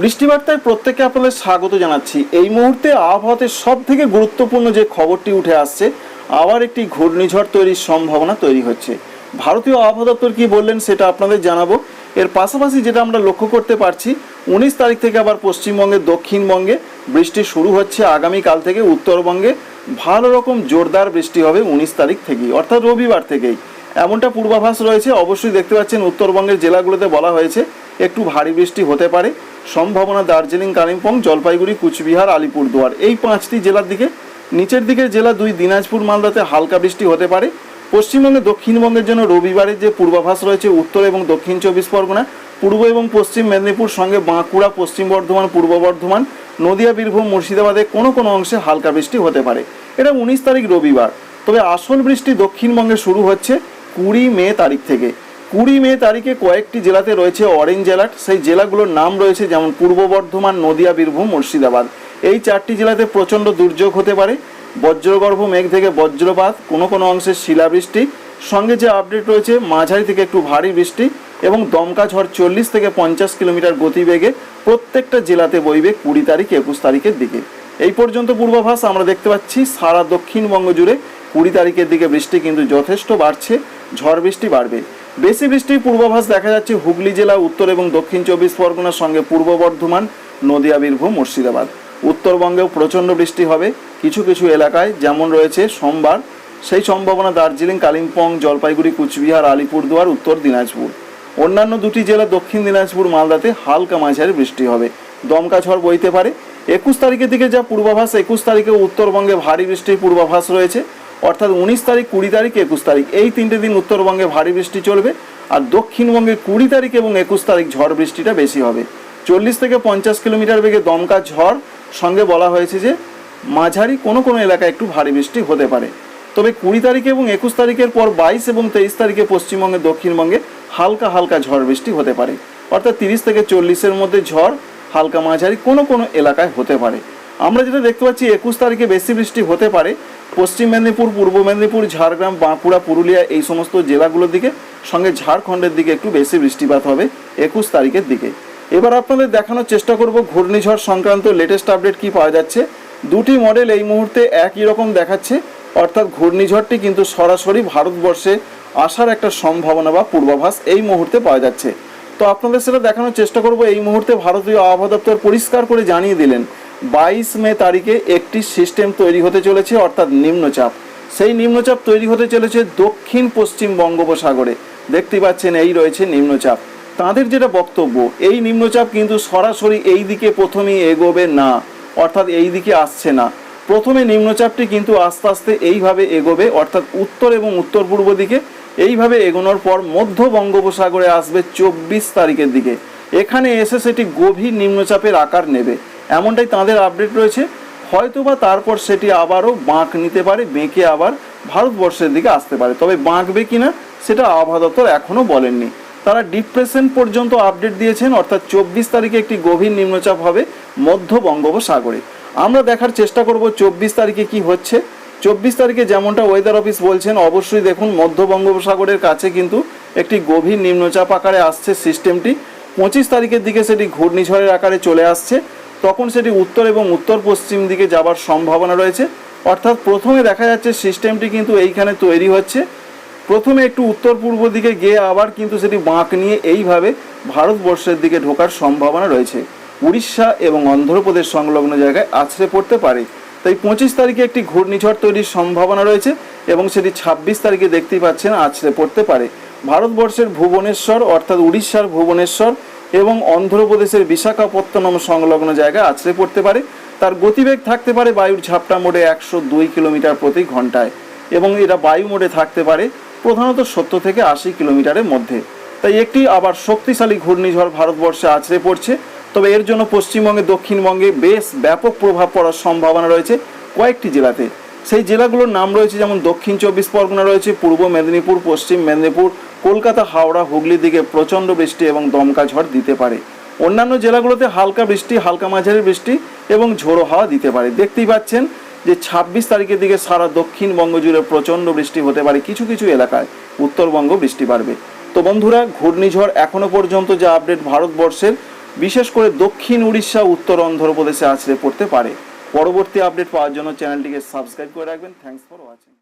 বৃষ্টিবার্তায় প্রত্যেককে আপনাদের স্বাগত জানাচ্ছি। এই মুহূর্তে আবহাওয়াতে সব থেকে গুরুত্বপূর্ণ যে খবরটি উঠে আসছে, আবার একটি ঘূর্ণিঝড় তৈরির সম্ভাবনা তৈরি হচ্ছে। ভারতীয় আবহাওয়া দপ্তর কি বললেন সেটা আপনাদের জানাব। এর পাশাপাশি যেটা আমরা লক্ষ্য করতে পারছি, উনিশ তারিখ থেকে আবার পশ্চিমবঙ্গে, দক্ষিণবঙ্গে বৃষ্টি শুরু হচ্ছে আগামীকাল থেকে, উত্তরবঙ্গে ভালো রকম জোরদার বৃষ্টি হবে উনিশ তারিখ থেকেই, অর্থাৎ রবিবার থেকেই। এমনটা পূর্বাভাস রয়েছে, অবশ্যই দেখতে পাচ্ছেন উত্তরবঙ্গের জেলাগুলোতে বলা হয়েছে। একটু ভারী বৃষ্টি হতে পারে। সম্ভাবনা দার্জিলিং, কালিম্পং, জলপাইগুড়ি, কুচবিহার, আলিপুরদুয়ার। এই পাঁচটি জেলার দিকে, নিচের দিকের জেলা দুই, দিনাজপুর, মালদাতে হালকা বৃষ্টি হতে পারে। পশ্চিমবঙ্গে দক্ষিণবঙ্গের জন্য রবিবারের যে পূর্বাভাস রয়েছে, উত্তর এবং দক্ষিণ চব্বিশ পরগনা, পূর্ব এবং পশ্চিম মেদিনীপুর সঙ্গে বাঁকুড়া, পশ্চিম বর্ধমান, পূর্ব বর্ধমান, নদিয়া, বীরভূম, মুর্শিদাবাদে কোনো কোনো অংশে হালকা বৃষ্টি হতে পারে। এটা উনিশ তারিখ রবিবার। তবে আসল বৃষ্টি দক্ষিণবঙ্গে শুরু হচ্ছে কুড়ি মে তারিখ থেকে। কুড়ি মে তারিখে কয়েকটি জেলাতে রয়েছে অরেঞ্জ অ্যালার্ট সেই জেলাগুলোর নাম রয়েছে যেমন পূর্ব বর্ধমান, নদিয়া, বীরভূম, মুর্শিদাবাদ। এই চারটি জেলাতে প্রচণ্ড দুর্যোগ হতে পারে। বজ্রগর্ভ মেঘ থেকে বজ্রপাত, কোনো কোনো অংশে শিলাবৃষ্টি। সঙ্গে যে আপডেট রয়েছে, মাঝারি থেকে একটু ভারী বৃষ্টি এবং দমকা ঝড় চল্লিশ থেকে পঞ্চাশ কিলোমিটার গতিবেগে প্রত্যেকটা জেলাতে বইবে কুড়ি তারিখ, একুশ তারিখের দিকে। এই পর্যন্ত পূর্বাভাস আমরা দেখতে পাচ্ছি, সারা দক্ষিণবঙ্গ জুড়ে কুড়ি তারিখের দিকে বৃষ্টি কিন্তু যথেষ্ট বাড়ছে, ঝড় বৃষ্টি বাড়বে। বেশি বৃষ্টির পূর্বাভাস দেখা যাচ্ছে হুগলি জেলা, উত্তর এবং দক্ষিণ চব্বিশ পরগনার সঙ্গে পূর্ব বর্ধমান, নদিয়া, বীরভূম, মুর্শিদাবাদ। উত্তরবঙ্গেও প্রচণ্ড বৃষ্টি হবে কিছু কিছু এলাকায়, যেমন রয়েছে সোমবার, সেই সম্ভাবনা দার্জিলিং, কালিম্পং, জলপাইগুড়ি, কুচবিহার, আলিপুরদুয়ার, উত্তর দিনাজপুর। অন্যান্য দুটি জেলা দক্ষিণ দিনাজপুর, মালদাতে হালকা মাঝারি বৃষ্টি হবে। দমকা ঝড় বইতে পারে। একুশ তারিখের দিকে যা পূর্বাভাস, একুশ তারিখে উত্তরবঙ্গে ভারী বৃষ্টির পূর্বাভাস রয়েছে। অর্থাৎ উনিশ তারিখ, কুড়ি তারিখ, একুশ তারিখ। এই তিনটে দিন উত্তরবঙ্গে ভারী বৃষ্টি চলবে আর দক্ষিণবঙ্গে কুড়ি তারিখ এবং একুশ তারিখ ঝড় বৃষ্টিটা বেশি হবে। চল্লিশ থেকে পঞ্চাশ কিলোমিটার বেগে দমকা ঝড় সঙ্গে বলা হয়েছে যে মাঝারি কোনো কোনো এলাকায় একটু ভারী বৃষ্টি হতে পারে। তবে কুড়ি তারিখে এবং একুশ তারিখের পর বাইশ এবং তেইশ তারিখে পশ্চিমবঙ্গে, দক্ষিণবঙ্গে হালকা হালকা ঝড় বৃষ্টি হতে পারে। অর্থাৎ তিরিশ থেকে চল্লিশের মধ্যে ঝড় হালকা মাঝারি কোনো কোনো এলাকায় হতে পারে। আমরা যেটা দেখতে পাচ্ছি, একুশ তারিখে বেশি বৃষ্টি হতে পারে পশ্চিম মেদিনীপুর, পূর্ব মেদিনীপুর, ঝাড়গ্রাম, বাঁকুড়া, পুরুলিয়া এই সমস্ত জেলাগুলোর দিকে, সঙ্গে ঝাড়খণ্ডের দিকে একটু বেশি বৃষ্টিপাত হবে একুশ তারিখের দিকে। এবার আপনাদের দেখানোর চেষ্টা করব ঘূর্ণিঝড় সংক্রান্ত লেটেস্ট আপডেট কি পাওয়া যাচ্ছে। দুটি মডেল এই মুহূর্তে একই রকম দেখাচ্ছে, অর্থাৎ ঘূর্ণিঝড়টি কিন্তু সরাসরি ভারতবর্ষে আসার একটা সম্ভাবনা বা পূর্বাভাস এই মুহূর্তে পাওয়া যাচ্ছে। তো আপনাদের সেটা দেখানোর চেষ্টা করব, এই মুহূর্তে ভারতীয় আবহাওয়া দপ্তর পরিষ্কার করে জানিয়ে দিলেন বাইশ মে তারিখে একটি সিস্টেম তৈরি হতে চলেছে, অর্থাৎ নিম্নচাপ। সেই নিম্নচাপ তৈরি হতে চলেছে দক্ষিণ পশ্চিম বঙ্গোপসাগরে। দেখতে পাচ্ছেন এই রয়েছে নিম্নচাপ। তাদের যেটা বক্তব্য, এই নিম্নচাপ কিন্তু সরাসরি এই দিকে প্রথমেই এগোবে না, অর্থাৎ এই দিকে আসছে না। প্রথমে নিম্নচাপটি কিন্তু আস্তে আস্তে এইভাবে এগোবে, অর্থাৎ উত্তর এবং উত্তর পূর্ব দিকে। এইভাবে এগোনোর পর মধ্য বঙ্গোপসাগরে আসবে চব্বিশ তারিখের দিকে। এখানে এসে সেটি গভীর নিম্নচাপের আকার নেবে। এমনটাই তাদের আপডেট রয়েছে। হয়তোবা তারপর সেটি আবারও বাঁক নিতে পারে, বেঁকে আবার ভারতবর্ষের দিকে আসতে পারে। তবে বাঁকবে কিনা সেটা আবহাওয়া দপ্তর এখনও বলেননি। তারা ডিপ্রেশন পর্যন্ত আপডেট দিয়েছেন, অর্থাৎ চব্বিশ তারিখে একটি গভীর নিম্নচাপ হবে মধ্য বঙ্গোপসাগরে। আমরা দেখার চেষ্টা করব চব্বিশ তারিখে কি হচ্ছে। চব্বিশ তারিখে যেমনটা ওয়েদার অফিস বলছেন, অবশ্যই দেখুন মধ্য বঙ্গোপসাগরের কাছে কিন্তু একটি গভীর নিম্নচাপ আকারে আসছে সিস্টেমটি পঁচিশ তারিখের দিকে সেটি ঘূর্ণিঝড়ের আকারে চলে আসছে। তখন সেটি উত্তর এবং উত্তর পশ্চিম দিকে যাবার সম্ভাবনা রয়েছে। অর্থাৎ প্রথমে দেখা যাচ্ছে সিস্টেমটি কিন্তু এইখানে তৈরি হচ্ছে। প্রথমে একটু উত্তর পূর্ব দিকে গিয়ে আবার কিন্তু সেটি বাঁক নিয়ে এইভাবে ভারতবর্ষের দিকে ঢোকার সম্ভাবনা রয়েছে। উড়িষ্যা এবং অন্ধ্রপ্রদেশ সংলগ্ন জায়গায় আছড়ে পড়তে পারে। তাই পঁচিশ তারিখে একটি ঘূর্ণিঝড় তৈরির সম্ভাবনা রয়েছে এবং সেটি ছাব্বিশ তারিখে দেখতেই পাচ্ছেন আছড়ে পড়তে পারে। ভারতবর্ষের ভুবনেশ্বর অর্থাৎ উড়িষ্যার ভুবনেশ্বর এবং অন্ধ্রপ্রদেশের বিশাখাপত্তনম সংলগ্ন জায়গায় আছড়ে পড়তে পারে। তার গতিবেগ থাকতে পারে বায়ুর ঝাপটা মোড়ে একশো দুই কিলোমিটার প্রতি ঘন্টায় এবং এটা বায়ু মোড়ে থাকতে পারে প্রধানত সত্তর থেকে আশি কিলোমিটারের মধ্যে। তাই একটি আবার শক্তিশালী ঘূর্ণিঝড় ভারতবর্ষে আছড়ে পড়ছে। তবে এর জন্য পশ্চিমবঙ্গে, দক্ষিণবঙ্গে বেশ ব্যাপক প্রভাব পড়ার সম্ভাবনা রয়েছে কয়েকটি জেলাতে। সেই জেলাগুলোর নাম রয়েছে যেমন দক্ষিণ চব্বিশ পরগনা রয়েছে, পূর্ব মেদিনীপুর, পশ্চিম মেদিনীপুর কলকাতা, হাওড়া, হুগলির দিকে প্রচণ্ড বৃষ্টি এবং দমকা ঝড় দিতে পারে। অন্যান্য জেলাগুলোতে হালকা বৃষ্টি, হালকা মাঝারি বৃষ্টি এবং ঝোড়ো হাওয়া দিতে পারে। দেখতেই পাচ্ছেন যে ছাব্বিশ তারিখের দিকে সারা দক্ষিণবঙ্গ জুড়ে প্রচণ্ড বৃষ্টি হতে পারে কিছু কিছু এলাকায়। উত্তরবঙ্গ বৃষ্টি বাড়বে। তো বন্ধুরা, ঘূর্ণিঝড় এখনও পর্যন্ত যে আপডেট ভারতবর্ষের, বিশেষ করে দক্ষিণ উড়িষ্যা, উত্তর অন্ধ্রপ্রদেশে আছড়ে পড়তে পারে। পরবর্তী আপডেট পাওয়ার জন্য চ্যানেলটিকে সাবস্ক্রাইব করে রাখবেন। Thanks for watching